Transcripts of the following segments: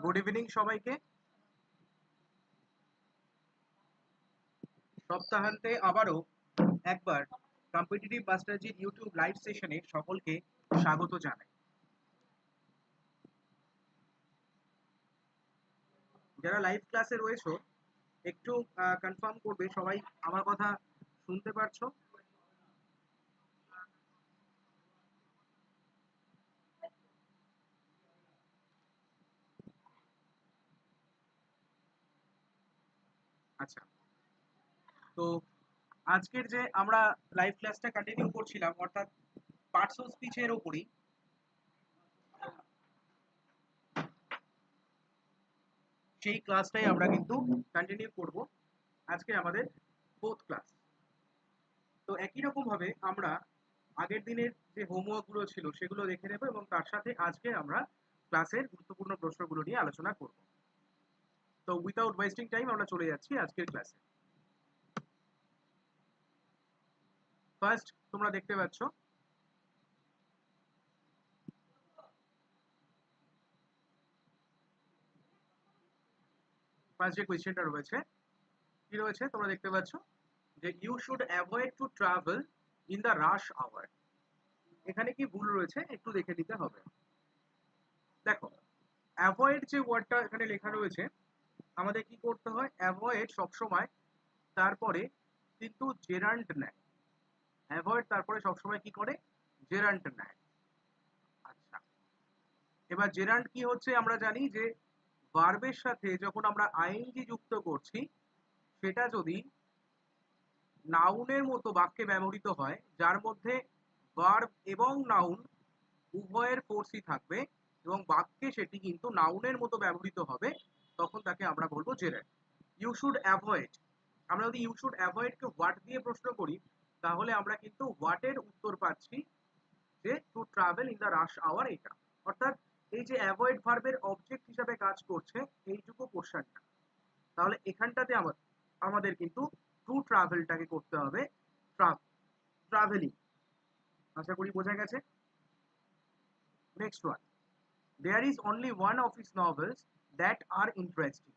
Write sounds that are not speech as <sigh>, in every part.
Good evening সবাইকে। সপ্তাহান্তে আবারও একবার কম্পিটিটিভ মাস্টারজির ইউটিউব লাইভ সেশনে সকলকে স্বাগত জানাই। যারা লাইভ ক্লাসে রয়েছো, একটু কনফার্ম করবে, সবাই আমার কথা শুনতে পারছ? আচ্ছা। তো আজকের যে আমরা লাইভ ক্লাসটা কন্টিনিউ করছিলাম, অর্থাৎ পার্টস অফ স্পিচের উপরই সেই ক্লাসটাই আমরা কিন্তু কন্টিনিউ করব আজকে আমাদের ফোর্থ ক্লাস তো একই রকম ভাবে আমরা আগের দিনের যে হোমওয়ার্কগুলো ছিল সেগুলো দেখে নেব এবং তার সাথে আজকে আমরা ক্লাসের গুরুত্বপূর্ণ প্রশ্নগুলো নিয়ে আলোচনা করব। তো উইথাউট ওয়েস্টিং টাইম আমরা চলে যাচ্ছি আজকের ক্লাসে ফার্স্ট তোমরা দেখতে পাচ্ছ ফার্স্ট যে কোয়েশ্চেনটা রয়েছে, কি রয়েছে তোমরা দেখতে পাচ্ছ? যে you should avoid to travel in the rush hour এখানে কি ভুল রয়েছে? একটু দেখে নিতে হবে। দেখো অ্যাভয়েড যে ওয়ার্ডটা এখানে লেখা রয়েছে, আমাদের কি করতে হয়? অ্যাভয়েড সবসময় তারপরে কিন্তু জেরান্ট নেয়। অ্যাভয়েড তারপরে সবসময় কি করে? জেরান্ট নেয়। আচ্ছা। এবার জেরান্ট কি হচ্ছে আমরা জানি যে ভার্বের সাথে যখন আমরা আইএনজি যুক্ত করছি, সেটা যদি নাউনের মতো বাক্যে ব্যবহৃত হয়, যার মধ্যে ভার্ব এবং নাউন উভয়ের ফোর্সই থাকবে এবং বাক্যে সেটি কিন্তু নাউনের মতো ব্যবহৃত হবে, তখন তাকে আমরা বলব জেরান্ট ইউ শুড অ্যাভয়েড আমরা যদি ইউ শুড অ্যাভয়েডকে হোয়াট দিয়ে প্রশ্ন করি, তাহলে আমরা কিন্তু হোয়াটের উত্তর পাচ্ছি যে to travel in the rush hour এটা। অর্থাৎ এই যে অ্যাভয়েড ভার্বের অবজেক্ট হিসাবে কাজ করছে, এইটুকু পোর্শনটা তাহলে এখানটাতে আমাদের কিন্তু টু ট্রাভেলটাকে করতে হবে ট্রাভেলিং আশা করি বোঝা গেছে? Next one there is only one of his novels that are interesting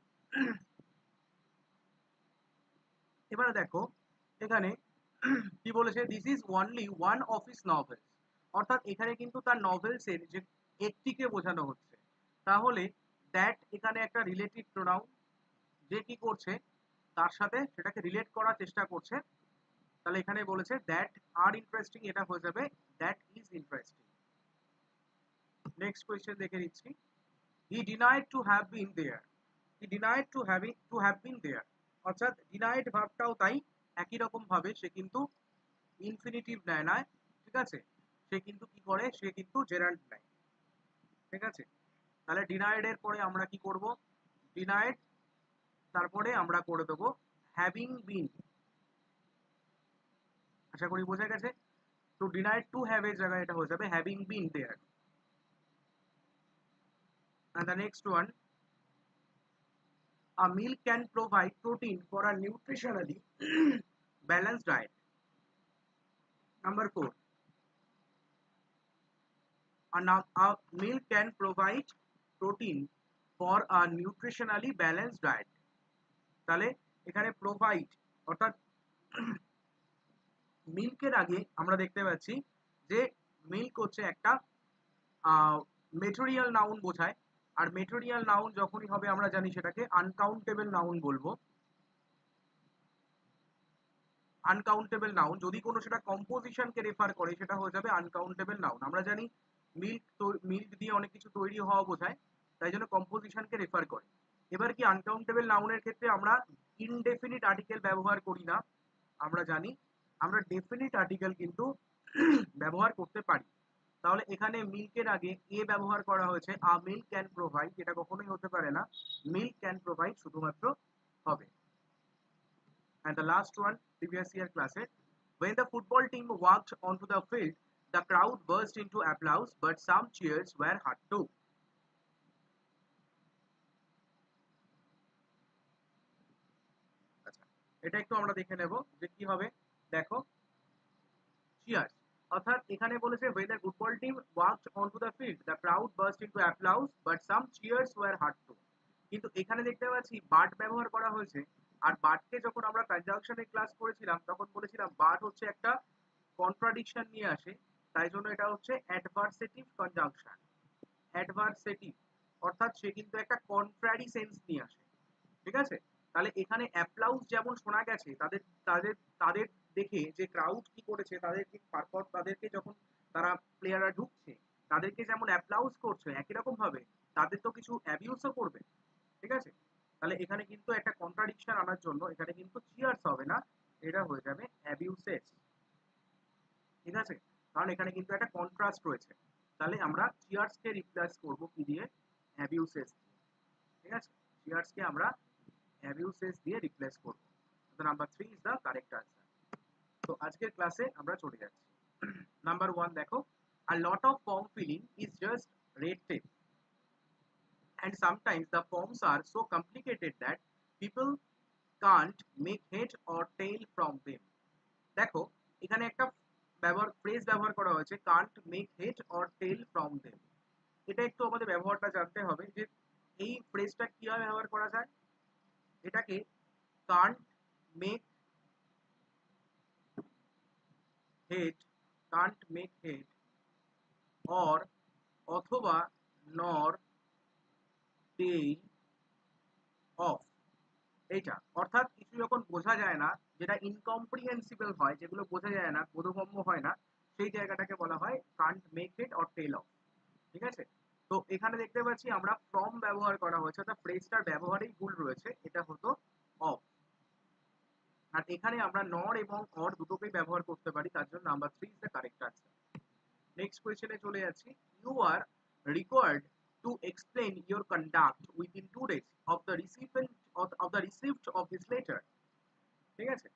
এবারে দেখো, এখানে কি বলেছে? This is only one of his novels অর্থাৎ এখানে কিন্তু তার নভেলসের যে একটিকে বোঝানো হচ্ছে। তাহলে দ্যাট এখানে একটা রিলেটিভ প্রোনাউন যে কি করছে, তার সাথে সেটাকে রিলেট করার চেষ্টা করছে। তাহলে এখানে বলেছে দ্যাট আর ইন্টারেস্টিং এটা হয়ে যাবে that is interesting next question দেখে নিচ্ছি। He denied to have been there he denied to having to have been there অর্থাৎ ডিনাইড ভাবটাও তাই একই রকম ভাবে সে কিন্তু ইনফিনিটিভ নেয় না, ঠিক আছে? সে কিন্তু কি করে? সে কিন্তু জেরান্ট নেয়। ঠিক আছে? তাহলে ডিনাইড এর পরে আমরা কি করব? ডিনাইড তারপরে আমরা করে দেবো হ্যাভিং বিন আশা করি বোঝা গেছে? ডিনাইড টু হ্যাভ এর জায়গায় এটা হয়ে যাবে having been there and the next one, a meal can provide protein for a nutritionally <clears throat> balanced diet number 4 a, meal can provide protein for a nutritionally balanced diet. তাহলে এখানে provide অর্থাৎ <clears throat> মিল্কের আগে আমরা দেখতে পাচ্ছি যে মিল্ক হচ্ছে একটা মেটেরিয়াল নাউন বোঝায়। আর মেটেরিয়াল নাউন যখনই হবে আমরা জানি সেটাকে আনকাউন্টেবল নাউন বলব। আনকাউন্টেবল নাউন যদি কোনো সেটা কম্পোজিশনকে রেফার করে সেটা হয়ে যাবে আনকাউন্টেবল নাউন আমরা জানি মিল্ক মিল্ক দিয়ে অনেক কিছু তৈরি হওয়া বোঝায়, তাই জন্য কম্পোজিশনকে রেফার করে। এবার কি আনকাউন্টেবল নাউনের ক্ষেত্রে আমরা ইনডেফিনিট আর্টিকেল ব্যবহার করি না, আমরা জানি, আমরা ডেফিনিট আর্টিকেল কিন্তু <clears throat> ব্যবহার করতে পারি। তাহলে এখানে মিল্কের আগে এ ব্যবহার করা হয়েছে, আ মিল্ক ক্যান প্রোভাইড এটা কখনোই হতে পারে না, মিল্ক ক্যান প্রোভাইড শুধুমাত্র হবে। And the last one, previous year class when the football team walked onto the field The crowd burst into applause, but some cheers were hot too. আচ্ছা, এটা একটু আমরা দেখে নেব যে কি হবে। দেখো চিয়ার্স অর্থাৎ এখানে বলেছে whether football team work onto the field the crowd burst into applause but some cheers were heard too কিন্তু এখানে দেখতে পাচ্ছি বাট ব্যবহার করা হয়েছে। আর বাটকে যখন আমরা কনজাংশনে ক্লাস করেছিলাম তখন বলেছিলাম বাট হচ্ছে একটা কন্ট্রাডিকশন নিয়ে আসে। তাই জন্য এটা হচ্ছে অ্যাডভার্সেটিভ কনজাংশন অ্যাডভার্সেটিভ অর্থাৎ সে কিন্তু একটা কন্ট্রারি সেন্স নিয়ে আসে। ঠিক আছে? তাহলে এখানে অ্যাপ্লাউজ যেমন শোনা গেছে, তাদের তাদের তাদের দেখে যে ক্রাউড কি করেছে, তাদের তাদেরকে তারপর তাদেরকে যখন তারা প্লেয়াররা ঢুকছে, তাদেরকে যেমন অ্যাপ্লাউজ করছে, একই রকম ভাবে, তাদের তো কিছু অ্যাবিউজও করবে। ঠিক আছে? তাহলে এখানে কিন্তু একটা কন্ট্রাডিকশন আনার জন্য এখানে কিন্তু চিয়ার্স হবে না, এটা হয়ে যাবে অ্যাবিউসেস ঠিক আছে? কারণ এখানে কিন্তু একটা কন্ট্রাস্ট রয়েছে। তাহলে আমরা চিয়ার্সকে রিপ্লেস করব কি দিয়ে? অ্যাবিউসেস ঠিক আছে? চিয়ার্সকে আমরা অ্যাবিউসেস দিয়ে রিপ্লেস করব। তো number three is the correct answer তো আজকের ক্লাসে আমরা চলে যাচ্ছি। নাম্বার ওয়ান দেখো, a lot of form filling is just red tape. And sometimes the forms are so complicated that people can't make head or tail from them. দেখো, এখানে একটা ব্যবহার ফ্রেজ ব্যবহার করা হয়েছে can't make head or tail from them এটা একটু আমাদের ব্যবহারটা জানতে হবে যে এই ফ্রেজটা কীভাবে ব্যবহার করা যায়। এটাকে can't make head can't make head or অথবা নর টেল অফ এইটা। অর্থাৎ কিছু যখন বোঝা যায় না যেটা ইনকম্প্রিহেন্সিবল হয় যেগুলো বোঝা যায় না বোধগম্য হয় না সেই জায়গাটাকে বলা হয় can't make it or tail of ঠিক আছে? তো এখানে দেখতে পাচ্ছি আমরা ফ্রম ব্যবহার করা হয়েছে অর্থাৎ ফ্রেজটার ব্যবহারেই ভুল রয়েছে এটা হতো অফ আর এখানে আমরা নর এবং অর দুটোকেই ব্যবহার করতে পারি তার জন্য number three is the correct answer next কোয়েশ্চেনে চলে যাচ্ছি। You are required to explain your conduct two days of the recipient of, of the receipt of this letter ঠিক আছে?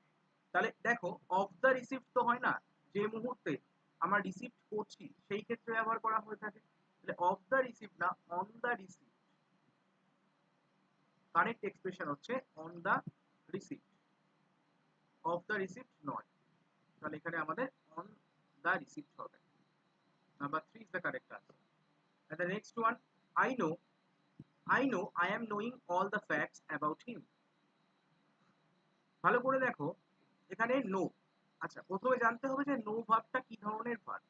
তাহলে দেখো অফ দ্য রিসিপ্ট তো হয় না যে মুহূর্তে আমরা রিসিপ্ট করছি সেই ক্ষেত্রে ব্যবহার করা হয়ে থাকে। তাহলে অফ দ্য রিসিপ্ট না on the receipt correct expression হচ্ছে on the receipt of the receipt নয়। তাহলে এখানে আমাদের অন দ্য রিসিপ্ট হবে। Number three is the correct answer and the next one I know, I know I am knowing all the facts about him. ভালো করে দেখো, এখানে no আচ্ছা প্রথমে জানতে হবে যে নো ভার্বটা কি ধরনের ভার্ব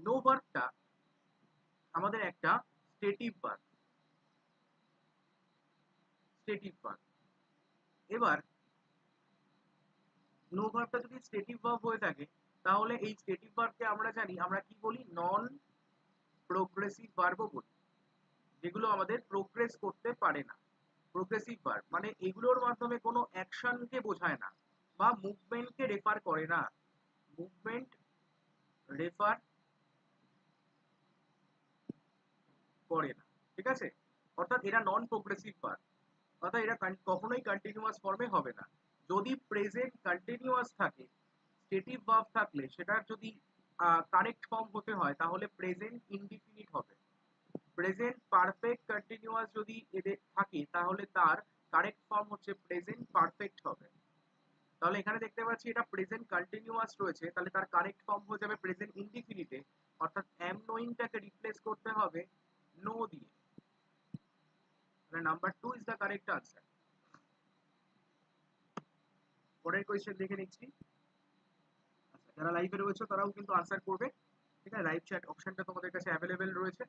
নো ভার্বটা আমাদের একটা স্টেটিভ ভার্ব স্টেটিভ ভার্ব এবার নো ভার্বটা যদি স্টেটিভ ভার্ব হয়ে থাকে, তাহলে এই স্টেটিভ ভার্বকে আমরা জানি, আমরা কি বলি? নন প্রোগ্রেসিভ ভার্বও বলি, যেগুলো আমাদের প্রোগ্রেস করতে পারে না। প্রোগ্রেসিভ ভার্ব মানে এগুলোর মাধ্যমে কোনো অ্যাকশনকে বোঝায় না বা মুভমেন্টকে রেফার করে না। মুভমেন্ট রেফার করে না, ঠিক আছে? অর্থাৎ এরা নন প্রোগ্রেসিভ ভার্ব অর্থাৎ এরা কখনোই কন্টিনিউয়াস ফর্মে হবে না। যদি প্রেজেন্ট কন্টিনিউয়াস থাকে স্টেটিভ ভার্ব থাকলে সেটার যদি কারেক্ট ফর্ম হতে হয়, তাহলে প্রেজেন্ট ইনডিফিনিট হবে। প্রেজেন্ট পারফেক্ট কন্টিনিউয়াস যদি এদের থাকে, তাহলে তার কারেক্ট ফর্ম হচ্ছে প্রেজেন্ট পারফেক্ট হবে। তাহলে এখানে দেখতে পাচ্ছি এটা প্রেজেন্ট কন্টিনিউয়াস রয়েছে, তাহলে তার কারেক্ট ফর্ম হয়ে যাবে প্রেজেন্ট ইনডিফিনিটে অর্থাৎ অ্যাম নোইংটাকে রিপ্লেস করতে হবে নো দিয়ে। তাহলে number two is the correct answer পরের কোয়েশ্চেন দেখে নিচ্ছি। আচ্ছা যারা লাইভে রয়েছে তারাও কিন্তু আনসার করবে। ঠিক আছে লাইভ চ্যাট অপশনটা তোমাদের কাছে অ্যাভেলেবেল রয়েছে।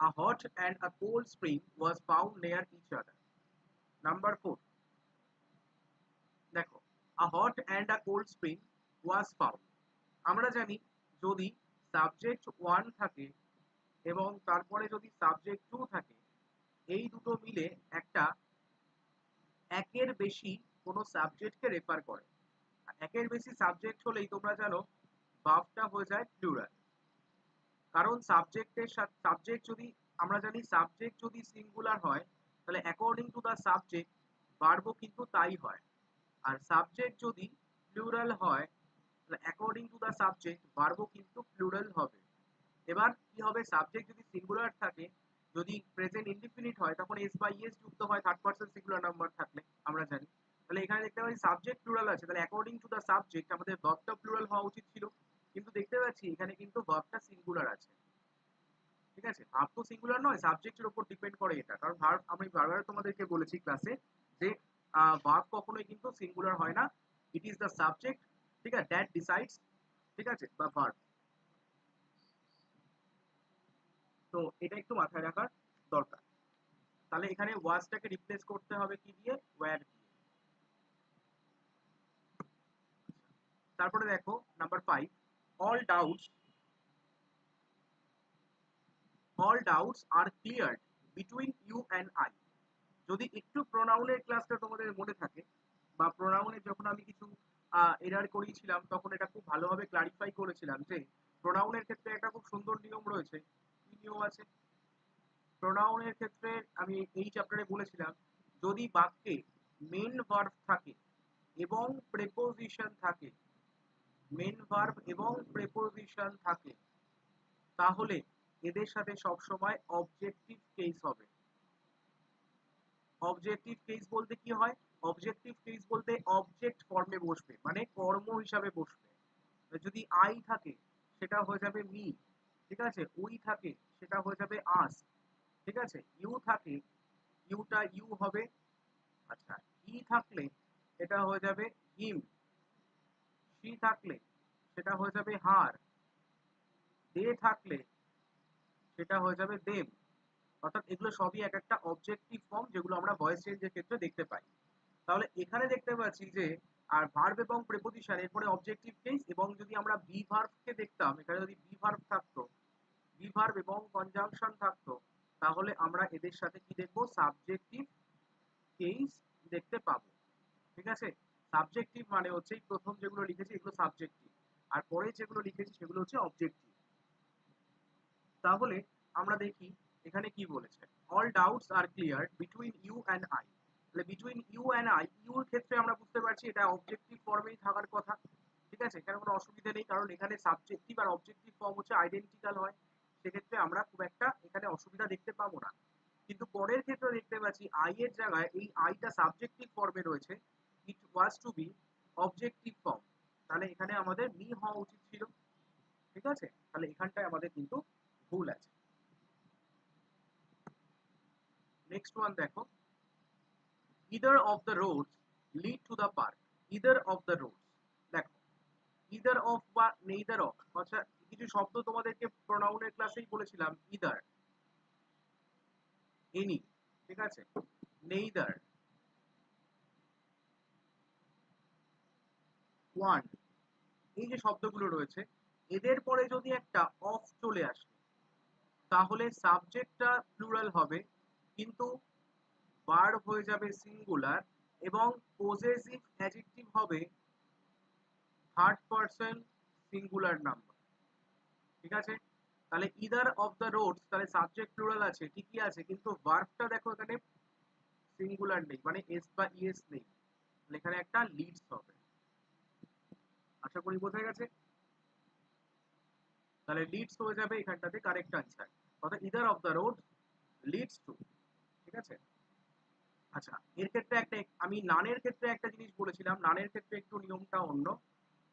A hot and a cold spring was found near each other number four দেখো a hot and a cold spring was found আমরা জানি যদি সাবজেক্ট ওয়ান থাকে এবং তারপরে যদি সাবজেক্ট টু থাকে, এই দুটো মিলে একটা একের বেশি কোনো সাবজেক্টকে রেফার করে। একের বেশি সাবজেক্ট হলেই তোমরা জানো ভার্বটা হয়ে যায় প্লুরাল কারণ সাবজেক্টের সাথে সাবজেক্ট যদি, আমরা জানি সাবজেক্ট যদি সিঙ্গুলার হয়, তাহলে অ্যাকর্ডিং টু দ্য সাবজেক্ট ভার্বও কিন্তু তাই হয়। আর সাবজেক্ট যদি প্লুরাল হয়, তাহলে অ্যাকর্ডিং টু দ্য সাবজেক্ট ভার্বও কিন্তু প্লুরাল হবে। এবার কি হবে? সাবজেক্ট যদি সিঙ্গুলার থাকে, যদি প্রেজেন্ট ইনডিফিনিট হয়, তখন এস বাই এস যুক্ত হয় থার্ড পার্সন সিঙ্গুলার নাম্বার থাকলে, আমরা জানি। তাহলে এখানে দেখতে পাচ্ছি সাবজেক্ট প্লুরাল আছে, তাহলে অ্যাকর্ডিং টু দ্য সাবজেক্ট আমাদের ভার্বটা প্লুরাল হওয়া উচিত ছিল। কিন্তু দেখতে পাচ্ছি এখানে কিন্তু ভার্বটা সিঙ্গুলার আছে। ঠিক আছে? ভার্ব তো সিঙ্গুলার নয় সাবজেক্টের উপর ডিপেন্ড করে এটা। কারণ ভার্ব আমি বারবার তোমাদেরকে বলেছি ক্লাসে যে ভার্ব কখনোই কিন্তু সিঙ্গুলার হয় না। ইট ইজ দ্য সাবজেক্ট ঠিক আছে? দ্যাট ডিসাইডস ঠিক আছে? বা ভার্ব তো এটা একটু মাথায় রাখার দরকার। তাহলে এখানে ওয়াজটাকে রিপ্লেস করতে হবে কি দিয়ে? ওয়্যার দিয়ে। তারপরে দেখো number five all doubts all doubts are clear between you and I যদি একটু প্রোনাউনের ক্লাসটা তোমাদের মনে থাকে, বা প্রোনাউনের যখন আমি কিছু এরার করিয়েছিলাম, তখন এটা খুব ভালোভাবে ক্লারিফাই করেছিলাম যে প্রোনাউনের ক্ষেত্রে একটা খুব সুন্দর নিয়ম রয়েছে। কি নিয়ম আছে? প্রোনাউনের ক্ষেত্রে আমি এই চ্যাপ্টারে বলেছিলাম, যদি বাক্যে মেন ভার্ব থাকে এবং প্রেপোজিশন থাকে মেন ভার্ব এবং প্রেপোজিশন থাকে, তাহলে এদের সাথে সবসময় অবজেক্টিভ কেস হবে। অবজেক্টিভ কেস বলতে কি হয়? অবজেক্টিভ কেস বলতে অবজেক্ট ফর্মে বসবে মানে কর্ম হিসাবে বসবে। যদি আই থাকে, সেটা হয়ে যাবে মি ঠিক আছে? উই থাকে, সেটা হয়ে যাবে আস ঠিক আছে? ইউ থাকে ইউটা ইউ হবে আচ্ছা ই থাকলে, এটা হয়ে যাবে হিম সি থাকলে সেটা হয়ে যাবে হার, দে থাকলে সেটা হয়ে যাবে দেম অর্থাৎ এগুলো সবই এক একটা অবজেক্টিভ ফর্ম যেগুলো আমরা ভয়েস চেঞ্জের ক্ষেত্রে দেখতে পাই। তাহলে এখানে দেখতে পাচ্ছি যে, আর ভার্ব এবং প্রেপোজিশন এরপরে অবজেক্টিভ কেস এবং যদি আমরা বি ভার্বকে দেখতাম, এখানে যদি বি ভার্ব থাকতো বি ভার্ব এবং কনজাংশন থাকতো, তাহলে আমরা এদের সাথে কি দেখব? সাবজেক্টিভ কেস দেখতে পাবো। ঠিক আছে? সাবজেক্টিভ মানে হচ্ছে প্রথম যেগুলো লিখেছি এগুলো সাবজেক্টিভ আর পরে যেগুলো লিখেছি সেগুলো হচ্ছে অবজেক্টিভ তাহলে আমরা দেখি এখানে কি বলেছে all doubts are clear between you and I তাহলে between you and I your ক্ষেত্রে আমরা বুঝতে পারছি এটা অবজেক্টিভ ফর্মেই থাকার কথা, ঠিক আছে? এখানে কোনো অসুবিধা নেই, কারণ এখানে সাবজেক্টিভ আর অবজেক্টিভ ফর্ম হচ্ছে আইডেন্টিক্যাল হয়। সেক্ষেত্রে আমরা খুব একটা এখানে অসুবিধা দেখতে পাবো না। কিন্তু পরের ক্ষেত্রে দেখতে পাচ্ছি আই এর জায়গায় এই আইটা সাবজেক্টিভ ফর্মে রয়েছে it was to be objective form তাহলে এখানে আমাদের মি হওয়া উচিত ছিল। ঠিক আছে? তাহলে এখানটায় আমাদের কিন্তু ভুল আছে। নেক্সট ওয়ান দেখো। Either of the roads lead to the park either of the roads দেখো। ইদার অফ বা নেইদার অফ আচ্ছা কিছু শব্দ তোমাদেরকে প্রোনাউনের ক্লাসেই বলেছিলাম। ইদার এনি ঠিক আছে? নেইদার ওয়ান এই যে শব্দগুলো রয়েছে, এদের পরে যদি একটা অফ চলে আসে, তাহলে সাবজেক্টটা প্লুরাল হবে, কিন্তু ভার্ব হয়ে যাবে সিঙ্গুলার এবং পজেসিভ অ্যাডজেক্টিভ হবে থার্ড পারসন সিঙ্গুলার নাম্বার ঠিক আছে? তাহলে ইদার অফ দ্য রোডস তাহলে সাবজেক্ট প্লুরাল আছে, ঠিকই আছে, কিন্তু ভার্বটা দেখো এখানে সিঙ্গুলার নেই মানে এস বা ইএস নেই। এখানে একটা লিডস হবে। আশা করি বোঝা গেছে। তাহলে লিডস হয়ে যাবে এখানটাতে কারেক্ট আনসার অর্থাৎ either of the road leads to ঠিক আছে? আচ্ছা এর ক্ষেত্রে একটা, আমি নানের ক্ষেত্রে একটা জিনিস বলেছিলাম, নানের ক্ষেত্রে একটু নিয়মটা অন্য।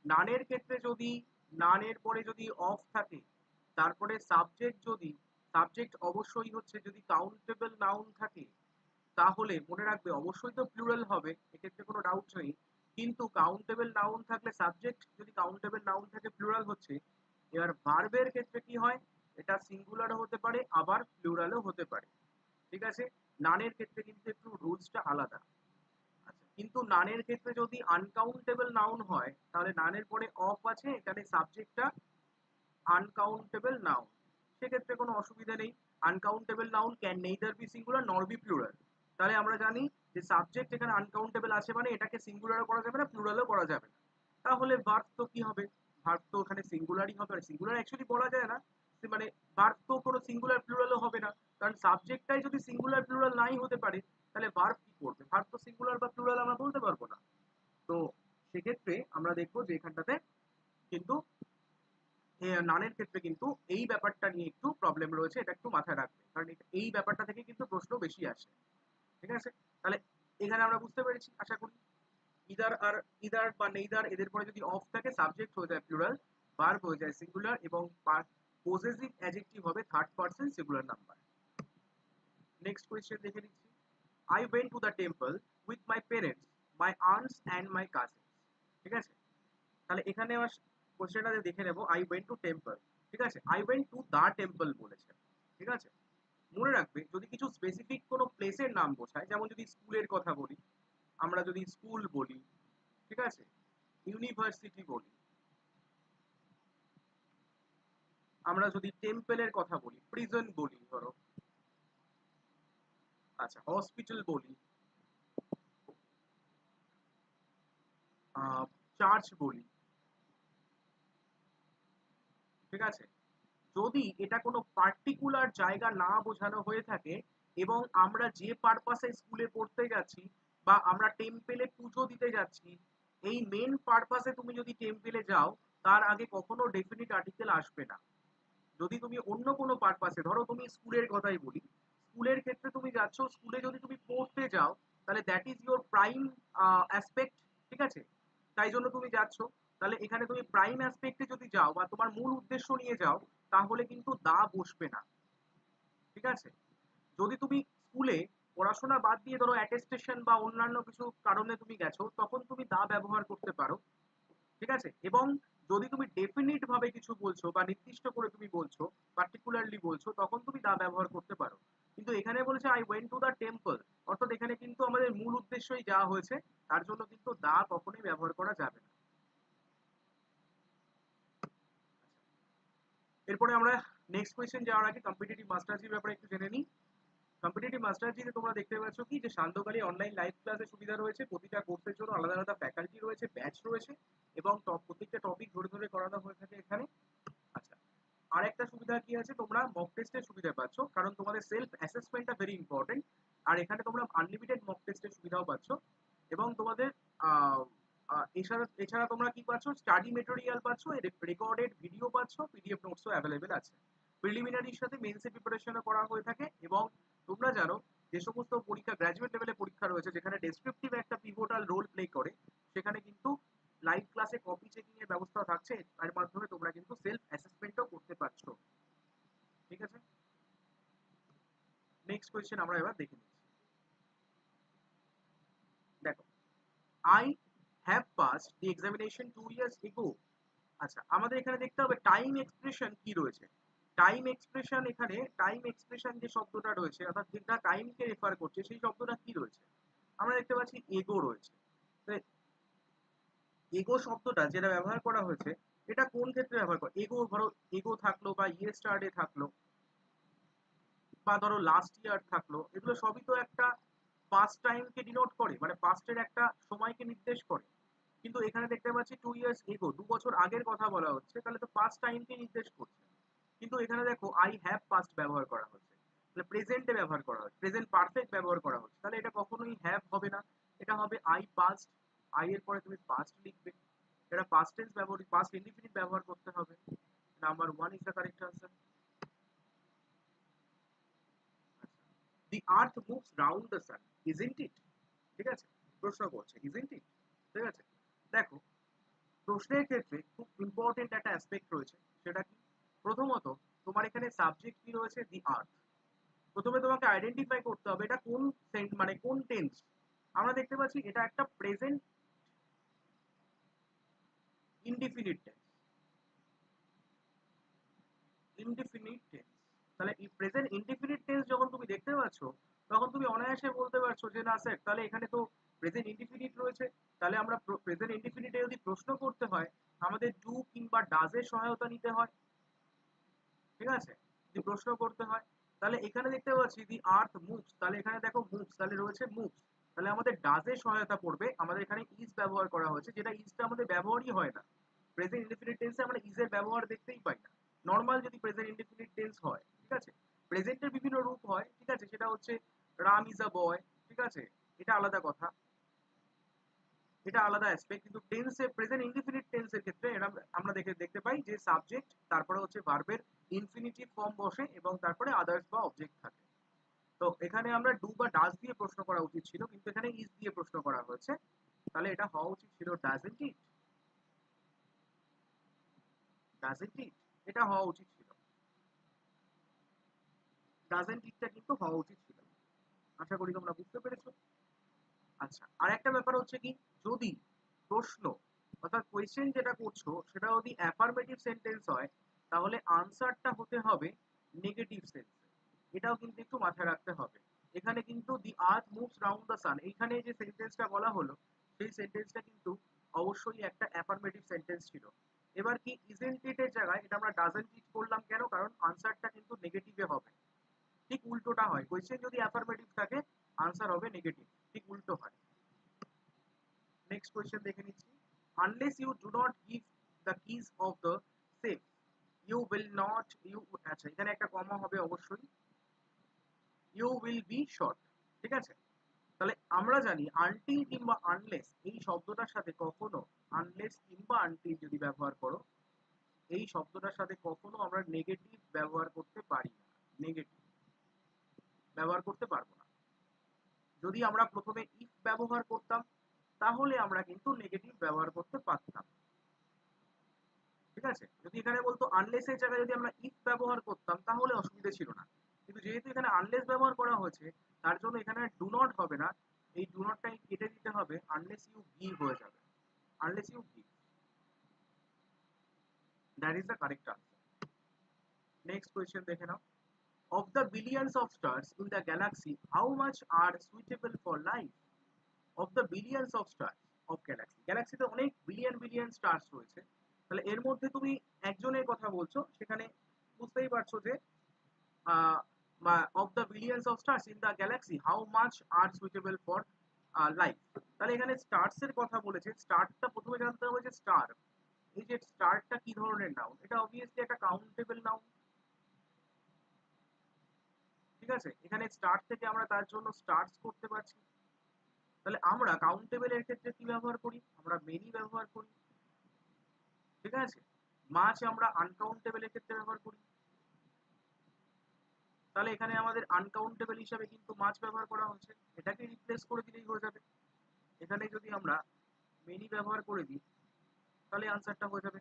নানের ক্ষেত্রে যদি, নানের পরে যদি অফ থাকে, তারপরে সাবজেক্ট যদি সাবজেক্ট অবশ্যই হচ্ছে যদি কাউন্টেবল নাউন থাকে, তাহলে মনে রাখবে অবশ্যই তো প্লুরাল হবে, এক্ষেত্রে কোনো ডাউট নেই। কিন্তু কাউন্টেবল নাউন থাকলে সাবজেক্ট যদি কাউন্টেবল নাউন থাকে প্লুরাল হচ্ছে। এবার ভার্বের ক্ষেত্রে কি হয়? এটা সিঙ্গুলারও হতে পারে, আবার প্লুরালও হতে পারে। ঠিক আছে? নানের ক্ষেত্রে কিন্তু একটু রুলসটা আলাদা। আচ্ছা কিন্তু নানের ক্ষেত্রে যদি আনকাউন্টেবল নাউন হয়, তাহলে নানের পরে অফ আছে, এখানে সাবজেক্টটা আনকাউন্টেবল নাউন সেক্ষেত্রে কোনো অসুবিধা নেই। Uncountable noun can neither be singular nor be plural তাহলে আমরা জানি যে সাবজেক্ট এখানে আনকাউন্টেবল আছে মানে এটাকে সিঙ্গুলারও করা যাবে না প্লুরালও করা যাবে না। তাহলে ভার্ব তো কি হবে? ভার্ব তো ওখানে সিঙ্গুলারই হবে, আর সিঙ্গুলার অ্যাকচুয়ালি বলা যায় না। মানে ভার্ব তো কোনো সিঙ্গুলার প্লুরালও হবে না। কারণ সাবজেক্টটাই যদি সিঙ্গুলার প্লুরাল নাই হতে পারে, তাহলে ভার্ব কি করবে? ভার্ব তো সিঙ্গুলার বা প্লুরাল আমরা বলতে পারব না। তো সেক্ষেত্রে আমরা দেখব যে এখানটাতে কিন্তু নানের ক্ষেত্রে কিন্তু এই ব্যাপারটা নিয়ে একটু প্রবলেম রয়েছে, এটা একটু মাথায় রাখবে। কারণ এই ব্যাপারটা থেকে কিন্তু প্রশ্ন বেশি আসে। ঠিক আছে? তাহলে এখানে আমরা বুঝতে পেরেছি, আশা করি ইদার আর ইদার বা নেইদার এদের পরে যদি অফ থাকে সাবজেক্ট হয়ে যায় প্লুরাল ভার্ব হয়ে যায় সিঙ্গুলার এবং পজেসিভ অ্যাডজেক্টিভ হবে third person singular number next question দেখে নিচ্ছি। I went to the temple with my parents my earns and my cousin ঠিক আছে? তাহলে এখানে আমার কোশ্চেনটা দেখে নেব। আই ওয়েন্ট টু টেম্পল ঠিক আছে? I went to the temple বলেছে। ঠিক আছে? মনে রাখবে যদি কিছু স্পেসিফিক কোনো প্লেসের নাম বোঝায়, যেমন যদি স্কুলের কথা বলি, আমরা যদি স্কুল বলি, ঠিক আছে? ইউনিভার্সিটি বলি, আমরা যদি টেম্পেলের কথা বলি প্রিজন বলি, ধরো আচ্ছা হসপিটাল বলি চার্চ বলি, ঠিক আছে? যদি এটা কোনো পার্টিকুলার জায়গা না বোঝানো হয়ে থাকে এবং আমরা যে পারপাসে স্কুলে পড়তে যাচ্ছি বা আমরা টেম্পেলে পুজো দিতে যাচ্ছি, এই মেন পারপাসে তুমি যদি টেম্পেলে যাও, তার আগে কখনো ডেফিনিট আর্টিকেল আসবে না। যদি তুমি অন্য কোনো পারপাসে ধরো তুমি স্কুলের কথাই বলি স্কুলের ক্ষেত্রে তুমি যাচ্ছ স্কুলে যদি তুমি পড়তে যাও, তাহলে that is your prime aspect ঠিক আছে? তাই জন্য তুমি যাচ্ছ। তাহলে এখানে তুমি প্রাইম অ্যাসপেক্টে যদি যাও বা তোমার মূল উদ্দেশ্য নিয়ে যাও তাহলে কিন্তু দা বসবে না। ঠিক আছে? যদি তুমি স্কুলে পড়াশোনা বাদ দিয়ে ধরো অ্যাটেস্টেশন বা অন্যান্য কিছু কারণে তুমি গেছো, তখন তুমি দা ব্যবহার করতে পারো। ঠিক আছে? এবং যদি তুমি ডেফিনিট ভাবে কিছু বলছো বা নির্দিষ্ট করে তুমি বলছো পার্টিকুলারলি বলছো, তখন তুমি দা ব্যবহার করতে পারো। কিন্তু এখানে বলেছে I went to the temple অর্থাৎ এখানে কিন্তু আমাদের মূল উদ্দেশ্যই যাওয়া হয়েছে। তার জন্য কিন্তু দা কখনোই ব্যবহার করা যাবে না। এরপরে আমরা নেক্সট কোয়েশ্চেন যাওয়ার আগে কম্পিটিটিভ মাস্টারজির ব্যাপারে একটু জেনে নিই। কম্পিটিটিভ মাস্টারজিতে তোমরা দেখতে পাচ্ছ কি? যে শান্তকালী অনলাইন লাইভ ক্লাসের সুবিধা রয়েছে। প্রতিটা কোর্সের জন্য আলাদা আলাদা ফ্যাকাল্টি রয়েছে ব্যাচ রয়েছে এবং প্রত্যেকটা টপিক ধরে ধরে করানো হয়ে থাকে এখানে। আচ্ছা আর একটা সুবিধা কি আছে? তোমরা মক টেস্টের সুবিধা পাচ্ছ, কারণ তোমাদের সেলফ অ্যাসেসমেন্টটা ভেরি ইম্পর্টেন্ট আর এখানে তোমরা আনলিমিটেড মক টেস্টের সুবিধাও পাচ্ছ এবং তোমাদের এছাড়া এছাড়া তোমরা কি পাচ্ছ? স্টাডি মেটেরিয়াল পাচ্ছ রেকর্ডেড ভিডিও পাচ্ছ পিডিএফ নোটসও অ্যাভেলেবেল আছে। প্রিলিমিনারির সাথে মেন্সে প্রিপারেশনও করা হয়ে থাকে এবং তোমরা জানো যে সমস্ত পরীক্ষা গ্র্যাজুয়েট লেভেলে পরীক্ষা রয়েছে, যেখানে ডেসক্রিপটিভ একটা পিভোটাল রোল প্লে করে, সেখানে কিন্তু লাইভ ক্লাসে কপি চেকিং এর ব্যবস্থা থাকছে, তার মাধ্যমে তোমরা কিন্তু সেলফ অ্যাসেসমেন্টও করতে পারছ। ঠিক আছে? নেক্সট কোয়েশ্চেন আমরা এবার দেখো I passed the examination two years ago আচ্ছা আমাদের এখানে দেখতে হবে টাইম এক্সপ্রেশন কি রয়েছে। টাইম এক্সপ্রেশন এখানে টাইম এক্সপ্রেশন যে শব্দটা রয়েছে, অর্থাৎ যেটা টাইমকে রেফার করছে, সেই শব্দটা কি রয়েছে? আমরা দেখতে পাচ্ছি এগো রয়েছে। এগো শব্দটা যেটা ব্যবহার করা হয়েছে, এটা কোন ক্ষেত্রে ব্যবহার করা? এগো ধরো এগো থাকল বা ইয়েস্টারডে থাকল, বা ধরো লাস্ট ইয়ার থাকল, এগুলো সবই তো একটা পাস্ট টাইমকে ডিনোট করে মানে পাস্টের একটা সময়কে নির্দেশ করে। কিন্তু এখানে দেখতে পাচ্ছি টু ইয়ার্স এগো দু বছর আগের কথা বলা হচ্ছে, তাহলে তো পাস্ট টাইমকে নির্দেশ করছে। কিন্তু এখানে দেখো আই হ্যাভ পাস্ট ব্যবহার করা হচ্ছে। তাহলে প্রেজেন্টে ব্যবহার করা হচ্ছে প্রেজেন্ট পারফেক্ট ব্যবহার করা হচ্ছে। তাহলে এটা কখনোই হ্যাভ হবে না। এটা হবে আই পাস্ট আই এর পরে তুমি পাস্ট লিখবে। এটা পাস্ট টেন্স ব্যবহার পাস্ট ইনডিফিনিট ব্যবহার করতে হবে। Number one is the correct answer the earth moves round the sun isn't it ঠিক আছে? প্রশ্ন করছে ইজন্ট ইট ঠিক আছে? দেখো, প্রশ্নের ক্ষেত্রে খুব ইম্পর্টেন্ট একটা অ্যাসপেক্ট রয়েছে, সেটা কি? প্রথমত, তোমার এখানে সাবজেক্ট কি রয়েছে? দি আর্থ প্রথমে তোমাকে আইডেন্টিফাই করতে হবে এটা কোন মানে কোন টেন্স আমরা দেখতে পাচ্ছি এটা একটা present indefinite tense indefinite tense তাহলে এই প্রেজেন্ট ইনডিফিনিট টেন্স যখন তুমি দেখতে পাচ্ছ তখন তুমি অনায়াসে বলতে পারছ যে, না স্যার, তাহলে এখানে তো প্রেজেন্ট ইনডিফিনিট রয়েছে। তাহলে আমরা প্রেজেন্ট ইনডিফিনিটে যদি প্রশ্ন করতে হয়, আমাদের ডু কিংবা ডাজের সহায়তা নিতে হয়। ঠিক আছে? যদি প্রশ্ন করতে হয়, তাহলে এখানে দেখতে পাচ্ছি দি আর্থ মুভস তাহলে এখানে দেখো মুভস তাহলে রয়েছে মুভস তাহলে আমাদের ডাজের সহায়তা পড়বে। আমাদের এখানে ইজ ব্যবহার করা হয়েছে, যেটা ইজটা আমাদের ব্যবহারই হয় না। প্রেজেন্ট ইনডিফিনিট টেন্সে আমরা ইজের ব্যবহার দেখতেই পাই না। নর্মাল যদি প্রেজেন্ট ইনডিফিনিট টেন্স হয়, ঠিক আছে? প্রেজেন্টের বিভিন্ন রূপ হয়, ঠিক আছে? সেটা হচ্ছে রাম ইজ আ বয় ঠিক আছে? এটা আলাদা কথা। এটা আলাদা অ্যাসপেক্ট কিন্তু টেন্সে প্রেজেন্ট ইনডিফিনিট টেন্সের ক্ষেত্রে এটা আমরা দেখে, দেখতে পাই যে সাবজেক্ট তারপরে হচ্ছে ভার্বের ইনফিনিটিভ ফর্ম বসে এবং তারপরে আদার্স বা অবজেক্ট থাকে। তো এখানে আমরা ডু বা ডাজ দিয়ে প্রশ্ন করা উচিত ছিল, কিন্তু এখানে ইজ দিয়ে প্রশ্ন করা হয়েছে। তাহলে এটা হওয়া উচিত ছিল ডাজেন্ট ইট ডাজেন্ট ইট এটা হওয়া উচিত ছিল। ডাজেন্ট ইটটা কিন্তু হওয়া উচিত ছিল। আশা করি তোমরা বুঝতে পেরেছ। আচ্ছা আর একটা ব্যাপার হচ্ছে কি, যদি প্রশ্ন অর্থাৎ কোয়েশ্চেন যেটা করছ, সেটা যদি অ্যাফার্মেটিভ সেন্টেন্স হয়, তাহলে আনসারটা হতে হবে নেগেটিভ সেন্সে এটাও কিন্তু একটু মাথায় রাখতে হবে। এখানে কিন্তু the earth moves round the sun এখানে যে সেন্টেন্সটা বলা হলো, সেই সেন্টেন্সটা কিন্তু অবশ্যই একটা অ্যাফার্মেটিভ সেন্টেন্স ছিল। এবার কি ইজেন্ট ইট এর জায়গায়, এটা আমরা ডাজেন্ট ইট করলাম কেন? কারণ আনসারটা কিন্তু নেগেটিভে হবে। ঠিক উল্টোটা হয়। কোয়েশ্চেন যদি অ্যাফার্মেটিভ থাকে আনসার হবে নেগেটিভ ঠিক উল্টো হয়। নেক্সট কোয়েশ্চেন দেখে নিচ্ছি। Unless you do not give the keys of the safe you will not you আচ্ছা এখানে একটা কমা হবে অবশ্যই। ইউ উইল বি শর্ট ঠিক আছে? তাহলে আমরা জানি আনটিল কিংবা আনলেস এই শব্দটার সাথে কখনো আনলেস কিংবা আনটিল যদি ব্যবহার করো, এই শব্দটার সাথে কখনো আমরা নেগেটিভ ব্যবহার করতে পারি না। নেগেটিভ ব্যবহার করতে পারব না। যদি আমরা প্রথমে ইফ ব্যবহার করতাম, তাহলে আমরা কিন্তু নেগেটিভ ব্যবহার করতে পারতাম। ঠিক আছে? যদি এখানে বলতো আনলেস এর জায়গায় যদি আমরা ইফ ব্যবহার করতাম, তাহলে অসুবিধা ছিল না। কিন্তু যেহেতু এখানে আনলেস ব্যবহার করা হয়েছে, তার জন্য এখানে ডু নট হবে না। এই ডু নটটাই কেটে দিতে হবে আনলেস ইউ গিভ হয়ে যাবে। Unless you give that is the correct answer next question দেখে নাও। Of the billions of stars in the galaxy, how much are suitable for life? Of the billions of stars of galaxy. গ্যালাক্সিতে অনেক billion billion stars রয়েছে। তাহলে এর মধ্যে তুমি একজনের কথা বলছো, সেখানে বুঝতেই পারছ যে of the billions of stars in the galaxy how much are suitable for life তাহলে এখানে স্টার্স এর কথা বলেছে। স্টারটা প্রথমে জানতে হবে যে স্টার এই যে স্টারটা কি ধরনের নাউন এটা অবভিয়াসলি একটা কাউন্টেবল নাউন ঠিক আছে? এখানে স্টার থেকে আমরা তার জন্য স্টার্স করতে পারছি। তাহলে আমরা কাউন্টেবল এর ক্ষেত্রে কি ব্যবহার করি? আমরা মেনি ব্যবহার করি। ঠিক আছে? মাছ আমরা আনকাউন্টেবল এর ক্ষেত্রে ব্যবহার করি। তাহলে এখানে আমাদের আনকাউন্টেবল হিসাবে কিন্তু মাছ ব্যবহার করা হচ্ছে। এটাকে রিপ্লেস করে দিলেই হয়ে যাবে। এখানে যদি আমরা মেনি ব্যবহার করে দিই, তাহলে আনসারটা হয়ে যাবে।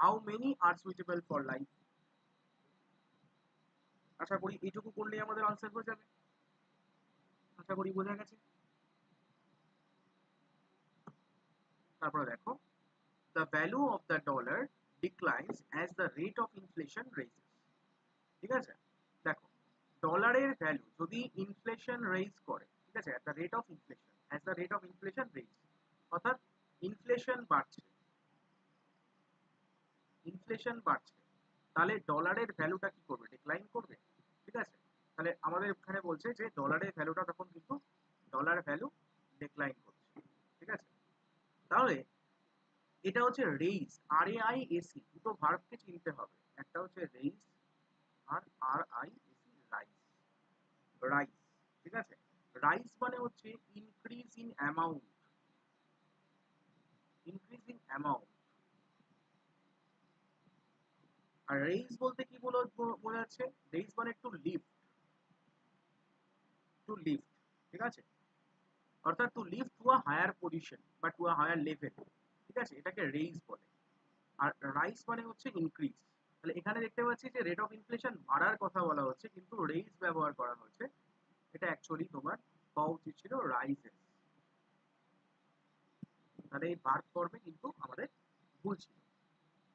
How many are suitable for life আশা করি এইটুকু করলেই আমাদের আনসার হয়ে যাবে। আশা করি বোঝা গেছে। তারপরে দেখো, the value of the dollar declines as the rate of inflation raises. ঠিক আছে? দেখো ডলারের ভ্যালু যদি ইনফ্লেশন রেজ করে, ঠিক আছে? At the rate of inflation, as the rate of inflation raise, অর্থাৎ ইনফ্লেশন বাড়ছে। ইনফ্লেশন বাড়ছে, তাহলে ডলারের ভ্যালুটা কি করবে? ডিক্লাইন করবে? তাহলে আমাদের এখানে বলছে যে ডলারের ভ্যালুটা তখন কিন্তু ডলার ভ্যালু ডিক্লাইন করছে, ঠিক আছে? তাহলে এটা হচ্ছে raise R A I S E দুটো ভার্বকে চিনতে হবে। একটা হচ্ছে raise R R I S E rise rise ঠিক আছে? রাইস মানে হচ্ছে increase in amount increase in amount R raise বলতে কি বলো বোঝা যাচ্ছে রেইজ মানে একটু লিফট টু লিফট ঠিক আছে? অর্থাৎ to lift to a higher position বা টু আ হায়ার লেভেল ঠিক আছে? এটাকে রেইজ বলে। আর রাইস মানে হচ্ছে ইনক্রিজ তাহলে এখানে দেখতে পাচ্ছি যে রেট অফ ইনফ্লেশন বাড়ার কথা বলা হচ্ছে, কিন্তু রেইজ ব্যবহার করা হচ্ছে এটা অ্যাকচুয়ালি তোমার হওয়া উচিত ছিল রাইজেস তাহলে এই ভার্ব ফর্মে কিন্তু আমাদের ভুল ছিল।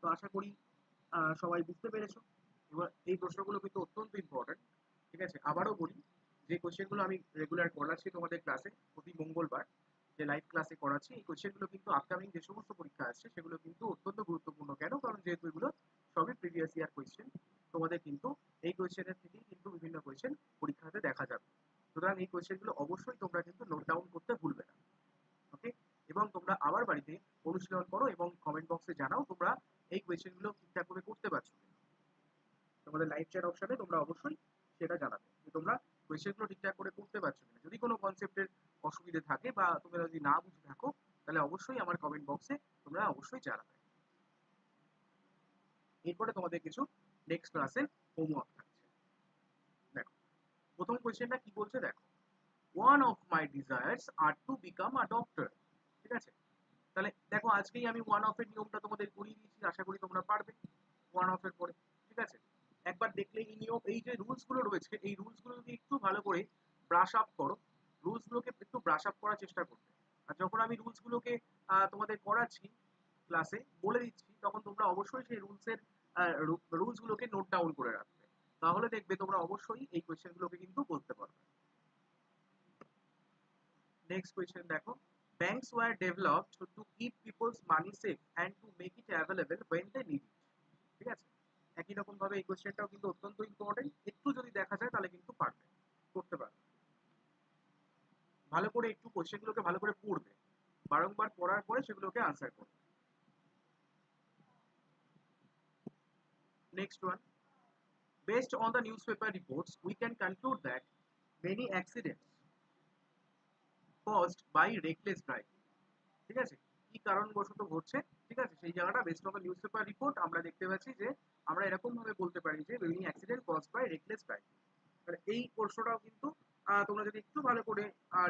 তো আশা করি সবাই বুঝতে পেরেছ। এবার এই প্রশ্নগুলো কিন্তু অত্যন্ত ইম্পর্টেন্ট ঠিক আছে? আবারও বলি যে কোশ্চেনগুলো আমি রেগুলার করাচ্ছি তোমাদের ক্লাসে প্রতি মঙ্গলবার যে লাইভ ক্লাসে করাচ্ছি, এই কোশ্চেনগুলো কিন্তু আপকামিং যে সমস্ত পরীক্ষা আসছে, সেগুলো কিন্তু অত্যন্ত গুরুত্বপূর্ণ। কেন? কারণ যেহেতু এগুলো সবই প্রিভিয়াস ইয়ার কোয়েশ্চেন তোমাদের কিন্তু এই কোয়েশ্চেনের থেকেই কিন্তু বিভিন্ন কোয়েশ্চেন পরীক্ষাতে দেখা যাবে। সুতরাং এই কোয়েশ্চেনগুলো অবশ্যই তোমরা কিন্তু নোট ডাউন করতে ভুলবে না। ওকে এবং তোমরা আবার বাড়িতে অনুশীলন করো এবং কমেন্ট বক্সে জানাও তোমরা এই কোয়েশ্চেনগুলো ঠিকঠাক করে করতে পারছ তোমাদের লাইভ চ্যাট অপশনে তোমরা অবশ্যই সেটা জানাবে। যে তোমরা কোয়েশ্চেনগুলো ঠিকঠাক করে করতে পারছ না যদি কোনো কনসেপ্টের অসুবিধে থাকে বা তোমরা যদি না বুঝে থাকো, তাহলে অবশ্যই আমার কমেন্ট বক্সে তোমরা অবশ্যই জানাবে। এরপরে তোমাদের কিছু নেক্সট ক্লাসে হোমওয়ার্ক থাকছে। দেখো, প্রথম কোয়েশ্চেনটা কি বলছে? দেখো one of my desires are to become a doctor ঠিক আছে? তাহলে দেখো, আজকেই আমি ওয়ান অফ এর নিয়মটা তোমাদের করিয়ে দিয়েছি, আশা করি তোমরা পারবে ওয়ান অফ এর পরে। ঠিক আছে? একবার দেখলে এই নিয়ম এই যে রুলসগুলো রয়েছে এই রুলসগুলো যদি একটু ভালো করে ব্রাশ আপ করো রুলস গুলোকে একটু ব্রাশ আপ করার চেষ্টা করবে। আর যখন আমি রুলস গুলোকে তোমাদের করাচ্ছি ক্লাসে বলে দিচ্ছি তখন তোমরা অবশ্যই সেই রুলসের রুলস গুলোকে নোট ডাউন করে রাখবে। তাহলে দেখবে তোমরা অবশ্যই এই কোয়েশ্চেন গুলোকে কিন্তু বলতে পারবে। নেক্সট কোয়েশ্চেন দেখো। Banks were to, to keep people's money safe and to make it available when they need it ঠিক আছে? একই রকম ভাবে এই কোয়েশ্চেনটাও কিন্তু অত্যন্ত ইম্পর্টেন্ট একটু যদি দেখা যায় তাহলে কিন্তু পারবে করতে পারবে। ভালো করে একটু কোয়েশ্চেনগুলোকে ভালো করে পড়বে। বারংবার পড়ার পরে সেগুলোকে আনসার করবে। Next one. Based on the newspaper reports, we can conclude that many accidents caused by reckless driving. ঠিক আছে? কি কারণবশত ঘটছে? ঠিক আছে? সেই জায়গাটা based the newspaper report আমরা দেখতে পাচ্ছি যে আমরা এরকম ভাবে বলতে পারি যে many accident cause by reckless driving তাহলে এই প্রশ্নটাও কিন্তু তোমরা যদি একটু ভালো করে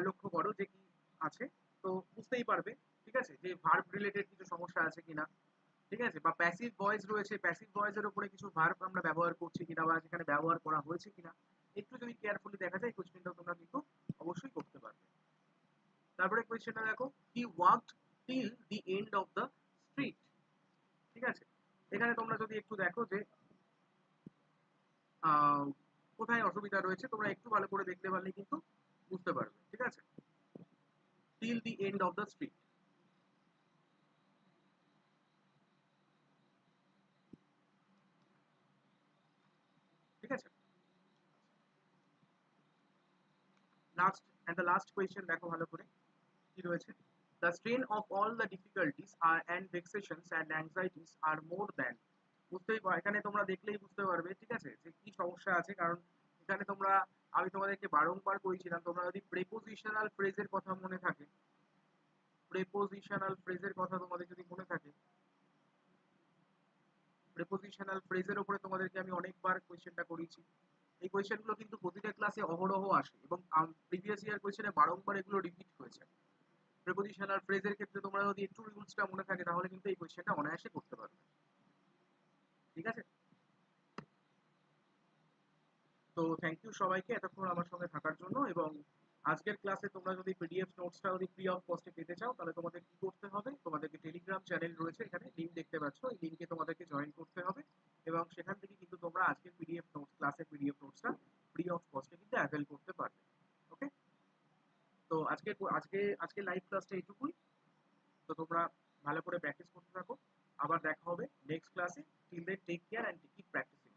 লক্ষ্য করো যে কি আছে, তো বুঝতেই পারবে, ঠিক আছে? যে ভার্ব রিলেটেড কিছু সমস্যা আছে কিনা, ঠিক আছে? বা প্যাসিভ ভয়েস রয়েছে প্যাসিভ ভয়েসের উপরে কিছু ভার্ব আমরা ব্যবহার করছি কিনা বা সেখানে ব্যবহার করা হয়েছে কিনা, একটু যদি কেয়ারফুলি দেখা যায় কোয়েশ্চেনটাও তোমরা কিন্তু অবশ্যই করতে পারবে। তারপরে কোয়েশ্চেনটা দেখো he walked till the end of the street ঠিক আছে। এখানে তোমরা যদি একটু দেখো যে কোথায় অসুবিধা রয়েছে, তোমরা একটু ভালো করে দেখতে পারলে কিন্তু বুঝতে পারবে। ঠিক আছে? Till the end of the street ঠিক আছে? Last and the last question দেখো ভালো করে, কি রয়েছে? The strain of all the difficulties are, and vexations and anxieties are more than, বুঝতেই এখানে তোমরা দেখলেই বুঝতে পারবে, ঠিক আছে? যে কি সমস্যা আছে? কারণ এখানে তোমরা, আমি তোমাদেরকে বারংবার করেছিলাম তোমরা যদি প্রেপোজিশনাল ফ্রেজের কথা মনে থাকে প্রেপোজিশনাল ফ্রেজের কথা তোমাদের যদি মনে থাকে প্রেপোজিশনাল ফ্রেজের উপরে তোমাদেরকে আমি অনেকবার কোয়েশ্চেনটা করিয়েছি। এই কোয়েশ্চেনগুলো কিন্তু প্রতিটা ক্লাসে অহরহ আসে এবং প্রিভিয়াস ইয়ার কোয়েশ্চেনে বারংবার এগুলো রিপিট হয়েছে। প্রেপোজিশনাল ফ্রেজের ক্ষেত্রে তোমরা যদি একটু রুলসটা মনে থাকে, তাহলে কিন্তু এই কোয়েশ্চেনটা অনায়াসে করতে পারবে। ঠিক আছে? তো থ্যাংক ইউ সবাইকে এতক্ষণ আমার সঙ্গে থাকার জন্য এবং আজকের ক্লাসে তোমরা যদি পিডিএফ নোটসটা যদি ফ্রি অফ কস্টে পেতে চাও, তাহলে তোমাদের কি করতে হবে? তোমাদেরকে টেলিগ্রাম চ্যানেল রয়েছে এখানে লিঙ্ক দেখতে পাচ্ছ, এই লিঙ্কে তোমাদেরকে জয়েন করতে হবে এবং সেখান থেকে কিন্তু তোমরা আজকের পিডিএফ নোটস ক্লাসের পিডিএফ নোটসটা ফ্রি অফ কস্টে কিন্তু অ্যাভেল করতে পারবে। তো আজকে আজকে আজকে লাইভ ক্লাসটা এইটুকুই। তো তোমরা ভালো করে প্র্যাকটিস করতে থাকো। আবার দেখা হবে নেক্সট ক্লাসে till then take care and keep practising